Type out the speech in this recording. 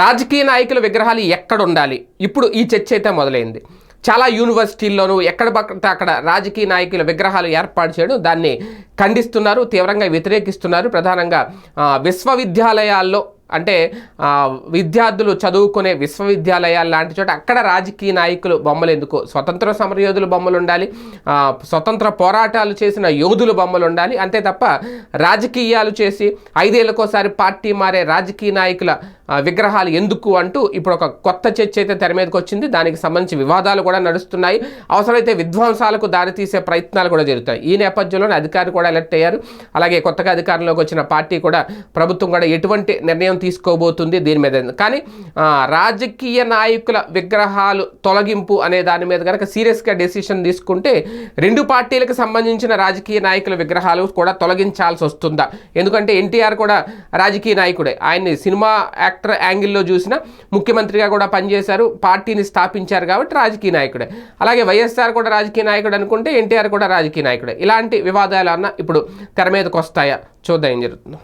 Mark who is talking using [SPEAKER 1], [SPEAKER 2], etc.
[SPEAKER 1] రాజకీయ నాయకుల విగ్రహాలు ఎక్కడ ఉండాలి ఇప్పుడు ఈ చర్చ అయితే మొదలైంది. చాలా యూనివర్సిటీల్లోనూ ఎక్కడ పక్కన అక్కడ రాజకీయ నాయకుల విగ్రహాలు ఏర్పాటు చేయడం దాన్ని ఖండిస్తున్నారు తీవ్రంగా వ్యతిరేకిస్తున్నారు. ప్రధానంగా విశ్వవిద్యాలయాల్లో అంటే విద్యార్థులు చదువుకునే విశ్వవిద్యాలయాలు లాంటి చోట అక్కడ రాజకీయ నాయకులు బొమ్మలు ఎందుకు? స్వతంత్ర సమరయోధులు బొమ్మలు ఉండాలి స్వతంత్ర పోరాటాలు చేసిన యోధులు బొమ్మలు ఉండాలి. అంతే తప్ప రాజకీయాలు చేసి ఐదేళ్ళకోసారి పార్టీ మారే రాజకీయ నాయకుల విగ్రహాలు ఎందుకు అంటూ ఇప్పుడు ఒక కొత్త చర్చ అయితే తెర మీదకి వచ్చింది. దానికి సంబంధించి వివాదాలు కూడా నడుస్తున్నాయి. అవసరమైతే విధ్వంసాలకు దారితీసే ప్రయత్నాలు కూడా జరుగుతాయి. ఈ నేపథ్యంలోనే అధికారులు కూడా ఎలర్ట్ అయ్యారు. అలాగే కొత్తగా అధికారంలోకి వచ్చిన పార్టీ కూడా ప్రభుత్వం కూడా ఎటువంటి నిర్ణయం తీసుకోబోతుంది దీని మీద. కానీ రాజకీయ నాయకుల విగ్రహాలు తొలగింపు అనే దాని మీద కనుక సీరియస్గా డెసిషన్ తీసుకుంటే రెండు పార్టీలకు సంబంధించిన రాజకీయ నాయకుల విగ్రహాలు కూడా తొలగించాల్సి వస్తుందా? ఎందుకంటే ఎన్టీఆర్ కూడా రాజకీయ నాయకుడే. ఆయన్ని సినిమా యాక్టర్ యాంగిల్లో చూసిన ముఖ్యమంత్రిగా కూడా పనిచేశారు పార్టీని స్థాపించారు కాబట్టి రాజకీయ నాయకుడే. అలాగే వైఎస్ఆర్ కూడా రాజకీయ నాయకుడు అనుకుంటే ఎన్టీఆర్ కూడా రాజకీయ నాయకుడే. ఇలాంటి వివాదాలు అన్న ఇప్పుడు తెర మీదకి వస్తాయా? చూద్దాం ఏం జరుగుతుందో.